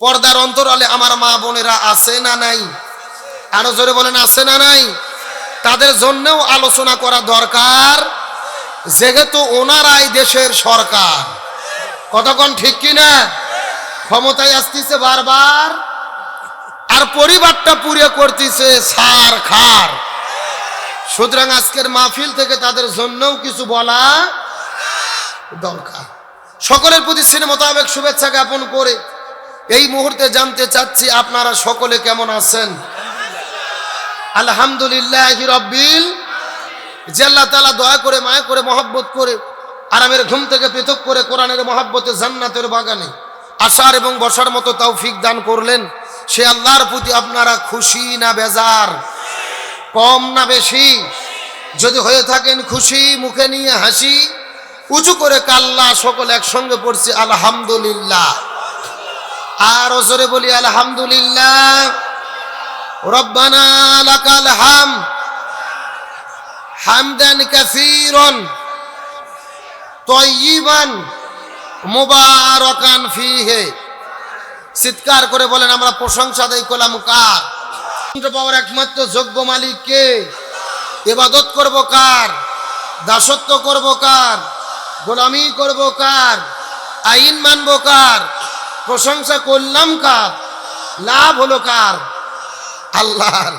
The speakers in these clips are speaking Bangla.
পর্দার অন্তরালে আমার মা বোনেরা আছে না নাই? আরও জোরে বলেন, আছে না নাই? তাদের জন্যও আলোচনা করা দরকার, যেহেতু ওনারাই দেশের সরকার। কতক্ষণ ঠিক কি না ক্ষমতায় আসতেছে বারবার, আর পরিবারটা পুড়ে করতেছে সার খার। সুতরাং আজকের মাহফিল থেকে তাদের জন্যও কিছু বলা দরকার। সকলের প্রতি শ্রেণি মোতাবেক শুভেচ্ছা জ্ঞাপন করে এই মুহূর্তে জানতে চাচ্ছি আপনারা সকলে কেমন আছেন? আলহামদুলিল্লাহ রব্বিল যে তালা দয়া করে, মায়া করে, মহাব্বত করে আরামের ঘুম থেকে পৃথক করে কোরআনের মহাব্বতে জান্নাতের বাগানে আসার এবং বসার মতো তৌফিক দান করলেন, সে আল্লাহর প্রতি আপনারা খুশি না বেজার? কম না বেশি? যদি হয়ে থাকেন খুশি, মুখে নিয়ে হাসি, উঁচু করে কাল্লা সকল একসঙ্গে পড়ছি, আলহামদুলিল্লাহ। আর ওজরে বলি, আলহামদুলিল্লাহ। রব্বানা ফিহে। চিৎকার করে বলেন, আমরা প্রশংসা দেই কলাম কার? পাওয়ার একমাত্র যোগ্য মালিক কে? ইবাদত করব কার? দাসত্ব করব কার? গোলামি করব কার? আইন মানব কার? প্রশংসা করলাম কার? লাভ হলো কার? আল্লাহর।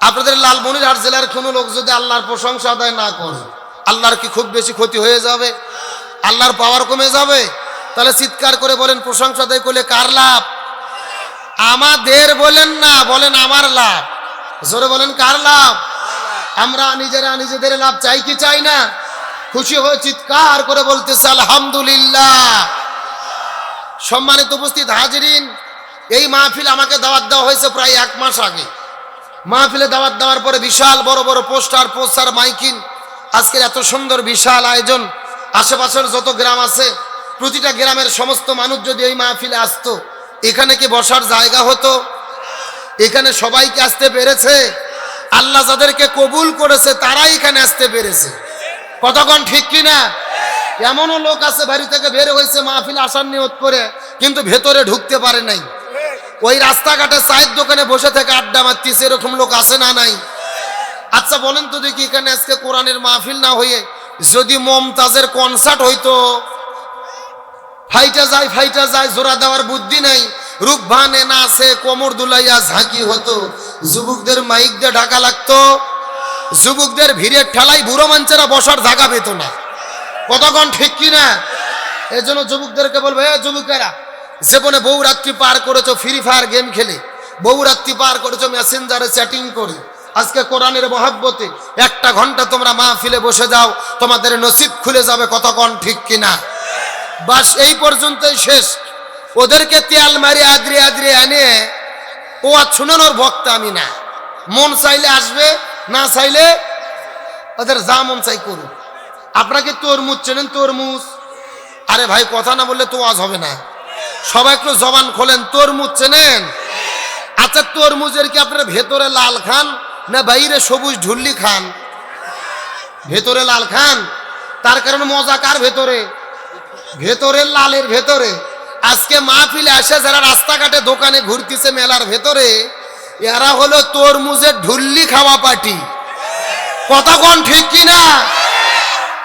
আপনাদের লালমনিরহাট জেলার কোনো লোক যদি আল্লাহর প্রশংসা আদায় না করে, আল্লাহর কি খুব বেশি ক্ষতি হয়ে যাবে? আল্লাহর পাওয়ার কমে যাবে? তাহলে চিৎকার করে বলেন, প্রশংসা আদায় করলে কার লাভ? আমাদের বলেন না, বলেন আমার লাভ। জোরে বলেন, কার লাভ? আমরা নিজেরা নিজেদের লাভ চাই কি চাই না? খুশি হয়ে চিৎকার করে বলতেছে, আলহামদুলিল্লাহ। সম্মানিত উপস্থিত হাজিরিন, এই মাহফিল আমাকে দাওয়াত দেওয়া হয়েছে প্রায় এক মাস আগে। মাহফিলে দাওয়াত দেওয়ার পরে বিশাল বড় বড় পোস্টার পোস্টার, মাইকিন, আজকের এত সুন্দর বিশাল আয়োজন, আশেপাশের যত গ্রাম আছে, প্রতিটা গ্রামের সমস্ত মানুষ যদি এই মাহফিলে আসতো, এখানে কি বসার জায়গা হতো? এখানে সবাইকে আসতে পেরেছে? আল্লাহ যাদেরকে কবুল করেছে, তারাই এখানে আসতে পেরেছে। কতক্ষণ ঠিক কিনা? এমনও লোক আছে বাড়ি থেকে বের হয়েছে, মাহফিল আসার নিয়ত করে, কিন্তু ভেতরে ঢুকতে পারে নাই। ওই রাস্তাঘাটে চায়ের দোকানে বসে থেকে আড্ডা মারতিস এরকম লোক আছে না নাই? আচ্ছা বলেন তো দেখি এখানে আজকে কোরআনের মাহফিল না হয়ে যদি মমতাজের কনসার্ট হইতো, ফাইটা যায় ফাইটা যায়, জোড়া দেওয়ার বুদ্ধি নাই। রূপ ভানে না আছে, কোমর দুলাইয়া ঝাঁকি হতো। যুবকদের মাইক দিয়ে ঢাকা লাগতো। যুবকদের ভিড়ের ঠেলাই বুড়ো মানুষেরা বসার জায়গা পেত না। কতক্ষণ ঠিক কিনা? এই জন্য যুবকদেরকে বলব, এ যুবকেরা জীবনে বহু রাত্রি পার করেছ ফ্রি ফায়ার গেম খেলে। বহু রাত্রি পার করেছ মেসেঞ্জারে চ্যাটিং করে। আজকে কোরআনের মহাব্বতে একটা ঘণ্টা তোমরা মাহফিলে বসে যাও, তোমাদের নসিব খুলে যাবে কতক্ষণ ঠিক কিনা। বাস এই পর্যন্তই শেষ। ওদেরকে তেল মারি, আদ্রি আদ্রি আনে ও আর শুনানোর ভক্ত আমি না। মন চাইলে আসবে, না চাইলে ওদের যা মন চাই করুক। আপনাকে তরমুজ চেনেন তরমুজ? আরে ভাই, কথা না বললে তো আজ হবে না। সবাই একটু জবান খোলেন, তরমুজ চেনেন? আচ্ছা তরমুজের কি আপনার ভেতরে লাল খান না বাইরে সবুজ ঢুল্লি খান? ভেতরে লাল খান? তার কারণে মজা কার ভেতরে? ভেতরের লালের ভেতরে। আজকে মাহফিলে আসে যারা রাস্তাঘাটে দোকানে ঘুরতেছে মেলার ভেতরে, এরা হলো তরমুজের ঢুল্লি খাওয়া পার্টি। কথা কোন ঠিক কিনা?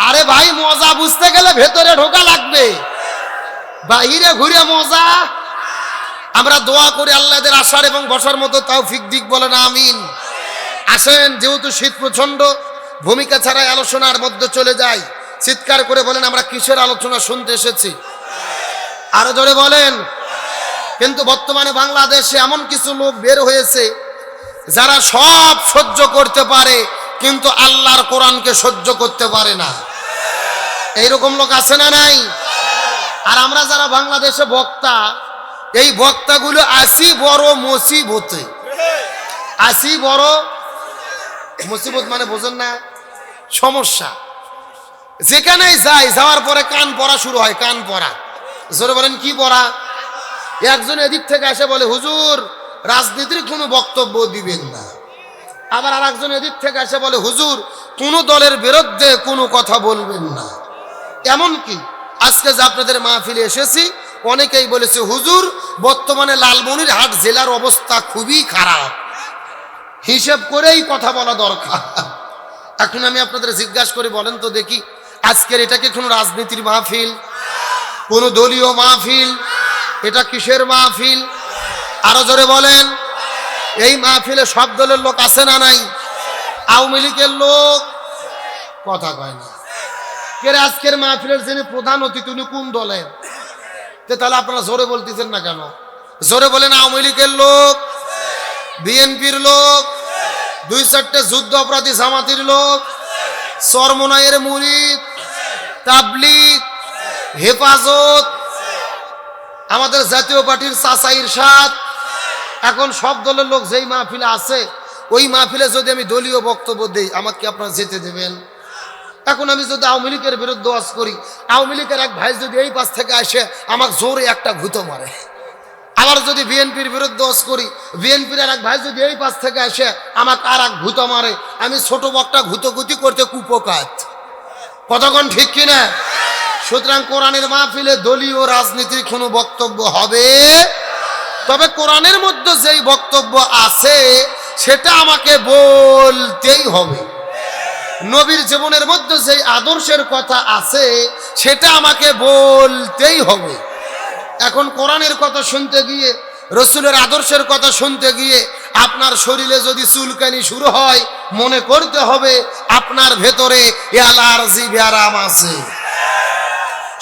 আরে ভাই, মজা বুঝতে গেলে ভেতরে ঢোকা লাগবে। বাহিরে ঘুরে মজা। আমরা দোয়া করি আল্লাহদের আসার এবং বসার মতো তাও ফিক দিক বলেন, আমিন। আসেন, যেহেতু শীত প্রচণ্ড ভূমিকা ছাড়াই আলোচনার মধ্যে চলে যায় চিৎকার করে বলেন, আমরা কিসের আলোচনা শুনতে এসেছি? আরও জোরে বলেন। কিন্তু বর্তমানে বাংলাদেশে এমন কিছু লোক বের হয়েছে, যারা সব সহ্য করতে পারে, কিন্তু আল্লাহর কোরআনকে সহ্য করতে পারে না। এইরকম লোক আছে না নাই? আর আমরা যারা বাংলাদেশে বক্তা, এই বক্তাগুলো আসি বড় মুসিবতে। আসি বড় মুসিবত মানে বোঝেন না, সমস্যা। যেখানেই যাই, যাওয়ার পরে কান পড়া শুরু হয়, কান পড়া। জোরে বলেন, কি পড়া? একজন এদিক থেকে এসে বলে, হুজুর, রাজনীতির কোনো বক্তব্য দিবেন না। আবার আর একজন এদিক থেকে এসে বলে, হুজুর, কোনো দলের বিরুদ্ধে কোনো কথা বলবেন না। এমন কি আজকে যে আপনাদের মাহফিলে এসেছি, অনেকেই বলেছে, হুজুর, বর্তমানে লালমনির হাট জেলার অবস্থা খুবই খারাপ। হিসেব করেই কথা বলা দরকার। এখন আমি আপনাদের জিজ্ঞাসা করে, বলেন তো দেখি, আজকের এটা কি কোনো রাজনীতির মাহফিল? কোনো দলীয় মাহফিল? এটা কিসের মাহফিল? আরও জোরে বলেন। এই মাহফিলে সব দলের লোক আছে না নাই? আওয়ামী লীগের লোক? কথা কয় না। কে রে আজকের মাহফিলের যিনি প্রধান অতিথি, উনি কোন দলের তাহলে আপনারা জোরে বলতেছেন না কেন? জোরে বলেন, আওয়ামী লীগের লোক, বিএনপির লোক, দুই চারটে যুদ্ধ অপরাধী জামাতির লোক সরমনায়ের মুরিদ, তাবলিগ, হেফাজত, আমাদের জাতীয় পার্টির চাচা ইরশাদ, এখন সব দলের লোক যেই মাহফিলে আছে, ওই মাহফিলে যদি আমি দলীয় বক্তব্য দিই, আমাকে আপনারা যেতে দেবেন। এখন আমি যদি আওয়ামী লীগের বিরুদ্ধে ওয়াজ করি, আওয়ামী লীগের এক ভাই যদি এই পাশ থেকে আসে, আমার জোরে একটা ঘুতো মারে। আবার যদি বিএনপির বিরুদ্ধে ওয়াজ করি, বিএনপির আর এক ভাই যদি এই পাশ থেকে আসে, আমাকে আর এক ঘুতো মারে। আমি ছোট বকটা ঘুতোগুতি করতে কুপকাত। কতক্ষণ ঠিক কিনা? সুতরাং কোরআনের মাহফিলে দলীয় রাজনীতির কোনো বক্তব্য হবে? তবে কোরআনের মধ্যে যেই বক্তব্য আছে, সেটা আমাকে বলতেই হবে। নবীর জীবনের মধ্যে যেই আদর্শের কথা আছে, সেটা আমাকে বলতেই হবে। এখন কোরআনের কথা শুনতে গিয়ে, রসুলের আদর্শের কথা শুনতে গিয়ে, আপনার শরীরে যদি চুলকানি শুরু হয়, মনে করতে হবে আপনার ভেতরে অ্যালার্জি ব্যারাম আছে।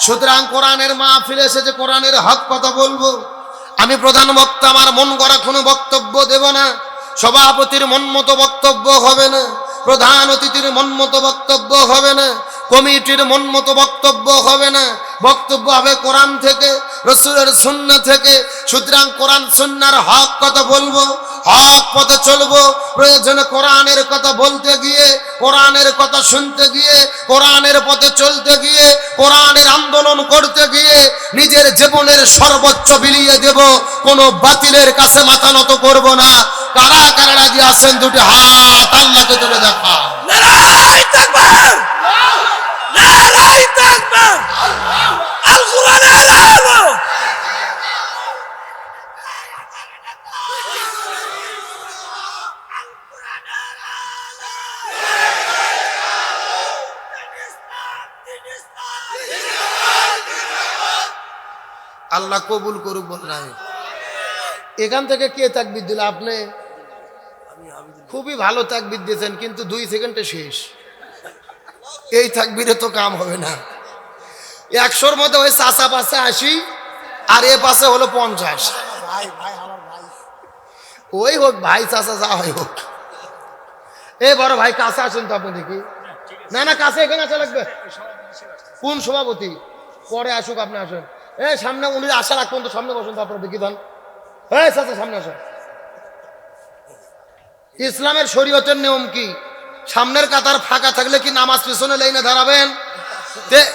সুতরাং কোরআনের মাহফিলে এসেছে, কোরআনের হক কথা বলব। আমি প্রধান বক্তা, আমার মন গড়া কোনো বক্তব্য দেব না। সভাপতির মন মতো বক্তব্য হবে না। প্রধান অতিথির মন মতো বক্তব্য হবে না, কমিটির মন মতো বক্তব্য হবে না। বক্তব্য হবে কোরআন থেকে, রসুলের শূন্য থেকে। সুতরাং কোরআন শূন্যার হক কথা বলব। হক পথে চলবো। প্রয়োজনে কোরআনের কথা বলতে গিয়ে, কোরআনের কথা শুনতে গিয়ে, কোরআনের পথে চলতে গিয়ে, কোরআনের আন্দোলন করতে গিয়ে নিজের জীবনের সর্বোচ্চ বিলিয়ে দেব। কোনো বাতিলের কাছে মাথা নত করব না। কারা কারা রাজি আছেন দুটি হাত আল্লাহকে তুলে দেখা আল্লাহ কবুল করুক বললাম এখান থেকে কে তাকবির দিল? আপনি? খুবই ভালো তাকবির দিয়েছেন, কিন্তু দুই সেকেন্ডে শেষ। এই তাকবিরে তো কাম হবে না। একশোর মধ্যে ওই চাষা পাশে আশি, আর এ পাশে হলো পঞ্চাশ। ওই হোক, ভাই চাষা যা হয় হোক। এ বড় ভাই, কাছে আসেন তো আপনি দেখি। না না, কাছে এখানে আসা লাগবে। কোন সভাপতি? পরে আসুক, আপনি আসেন। এ, সামনে উনি আসা রাখবেন তো সামনে বসুন, তারপরে দেখি দেন সামনে আসেন। ইসলামের শরীয়তের নিয়ম কি? সামনের কাতার ফাঁকা থাকলে কি নামাজ পিছনে লাইনে দাঁড়াবেন?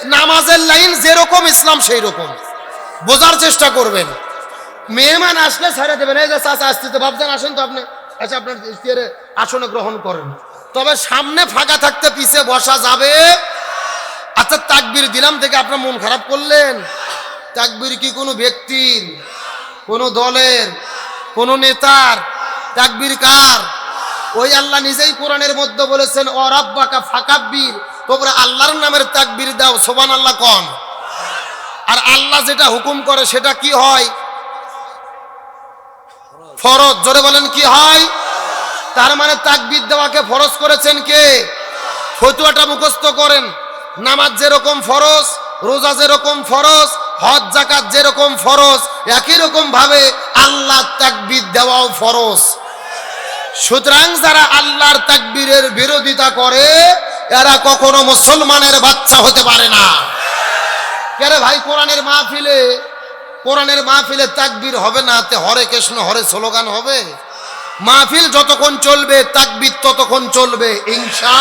নামাজের লাইন যেরকম, ইসলাম সেই রকম বোঝার চেষ্টা করবেন। মেহমান আসলে ছেড়ে দেবেন। এই যে, চাচা, আসতে তো ভাবছেন, আসেন তো আপনি। আচ্ছা আপনার ইস্তিহারে আসনে গ্রহণ করেন। তবে সামনে ফাঁকা থাকতে পিছে বসা যাবে? আচ্ছা তাকবির দিলাম থেকে আপনার মন খারাপ করলেন। তাকবির কি কোনো ব্যক্তির, কোনো দলের, কোনো নেতার? তাকবির কার? ওই আল্লাহ নিজেই কোরআনের মধ্যে বলেছেন ও রাব্বাকা ফাকাব্বির। তোমরা আল্লাহর নামের তাকবির দাও সোবান আল্লাহ কন। আর আল্লাহ যেটা হুকুম করে সেটা কি হয়? ফরজ। জোরে বলেন, কি হয়? তার মানে তাকবির দেওয়াকে ফরজ করেছেন কে? ফতুয়াটা মুখস্থ করেন। নামাজ যেরকম ফরজ, রোজা যেরকম ফরজ হজ জাকাত যেরকম ফরজ, একই রকম ভাবে আল্লাহ তাকবির দেওয়াও ফরজ। সুতরাং যারা আল্লাহর তাকবীরের বিরোধিতা করে, এরা কখনো মুসলমানের বাচ্চা হতে পারে না। কেরে ভাই, কোরআনের মাহফিলে কোরআনের মাহফিলে তাকবীর হবে না? তে হরে কৃষ্ণ, হরে স্লোগান হবে? মাহফিল যতক্ষণ চলবে, তাকবীর ততক্ষণ চলবে, ইনশা